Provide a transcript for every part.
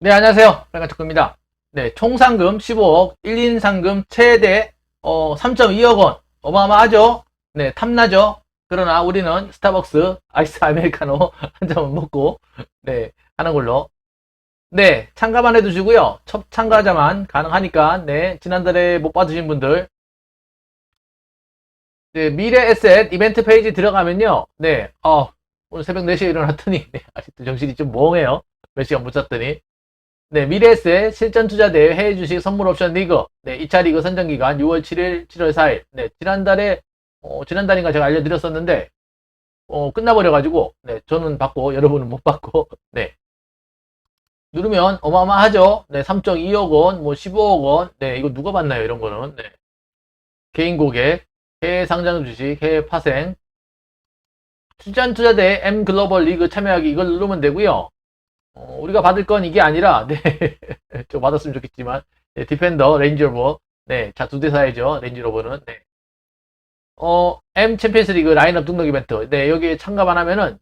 네, 안녕하세요. 빨간초코입니다. 네, 총 상금 15억, 1인 상금 최대 어, 3.2억 원. 어마어마하죠? 네, 탐나죠? 그러나 우리는 스타벅스 아이스 아메리카노 한 잔 먹고 네, 하는 걸로. 네, 참가만 해두시고요. 첫 참가자만 가능하니까 네, 지난달에 못 받으신 분들 네, 미래 에셋 이벤트 페이지 들어가면요. 네, 어, 오늘 새벽 4시에 일어났더니 네, 아직도 정신이 좀 멍해요. 몇 시간 못 잤더니. 네, 미래에셋 실전 투자 대회 해외 주식 선물 옵션 리그. 네, 2차 리그 선정 기간 6월 7일, 7월 4일. 네, 지난달에 어, 지난달인가 제가 알려드렸었는데 어, 끝나버려가지고 네, 저는 받고 여러분은 못 받고 네. 누르면 어마어마하죠. 네, 3.2억 원, 뭐 15억 원. 네, 이거 누가 받나요? 이런 거는. 네. 개인 고객, 해외 상장 주식, 해외 파생, 출전 투자대 M 글로벌 리그 참여하기 이걸 누르면 되고요. 어, 우리가 받을 건 이게 아니라, 네, 저 받았으면 좋겠지만, 네, 디펜더, 레인지로버, 네, 자, 두 대 사야죠, 레인지로버는, 네. 어, M 챔피언스 리그 라인업 등록 이벤트, 네, 여기에 참가만 하면은,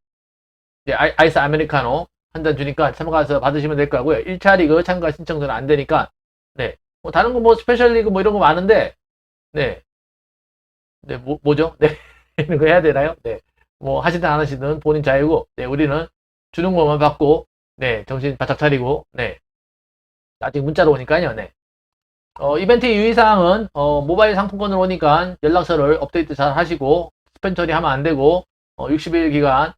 네, 아이, 아이 스 아메리카노 한 잔 주니까 참가해서 받으시면 될 거고요. 1차 리그 참가 신청서는 안 되니까, 네, 뭐, 다른 거 뭐, 스페셜 리그 뭐 이런 거 많은데, 네, 네, 뭐, 뭐죠? 네, 이런 거 해야 되나요? 네, 뭐, 하시든 안 하시든 본인 자유고, 네, 우리는 주는 것만 받고, 네, 정신 바짝 차리고, 네. 아직 문자로 오니까요, 네. 어, 이벤트 유의사항은, 어, 모바일 상품권으로 오니까 연락처를 업데이트 잘 하시고, 스팸 처리하면 안 되고, 어, 60일 기간,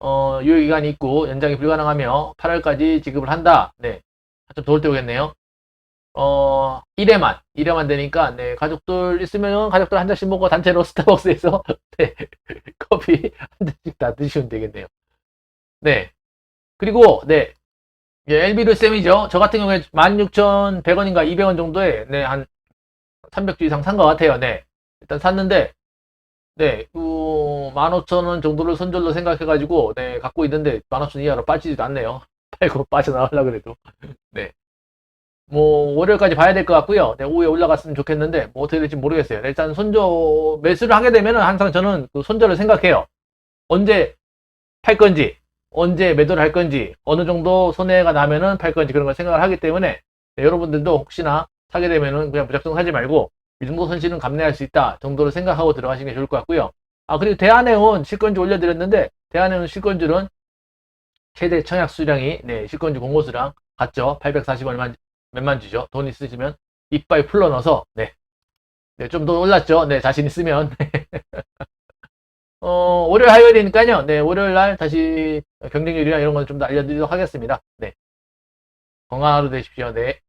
어, 유효기간이 있고, 연장이 불가능하며, 8월까지 지급을 한다. 네. 좀 도울 때 오겠네요. 어, 1회만, 1회만 되니까, 네, 가족들 있으면 가족들 한 잔씩 먹고 단체로 스타벅스에서, 네, 커피 한 잔씩 다 드시면 되겠네요. 네. 그리고 네. 예, LB를 쌤이죠. 저 같은 경우에 16,100원인가 200원 정도에 네, 한 300주 이상 산 것 같아요. 네. 일단 샀는데 네, 그 15,000원 정도를 손절로 생각해 가지고 네, 갖고 있는데 15,000원 이하로 빠지지도 않네요. 팔고 빠져나가려고 그래도. 네. 뭐 월요일까지 봐야 될 것 같고요. 네, 오후에 올라갔으면 좋겠는데 뭐 어떻게 될지 모르겠어요. 네, 일단 손절 매수를 하게 되면은 항상 저는 그 손절을 생각해요. 언제 팔 건지 언제 매도를 할 건지, 어느 정도 손해가 나면은 팔 건지 그런 걸 생각을 하기 때문에 네, 여러분들도 혹시나 사게 되면은 그냥 무작정 사지 말고 이 정도 손실은 감내할 수 있다 정도를 생각하고 들어가시는 게 좋을 것 같고요. 아 그리고 대한해운 실권주 올려드렸는데 대한해운 실권주는 최대 청약 수량이 네, 실권주 공모수랑 같죠. 840 얼마 몇만 주죠. 돈 있으시면 이빨 풀러 넣어서 네. 네, 좀 더 올랐죠. 네, 자신 있으면. 어, 월요일, 화요일이니까요. 네, 월요일 날 다시 경쟁률이나 이런 건 좀 더 알려드리도록 하겠습니다. 네. 건강한 하루 되십시오. 네.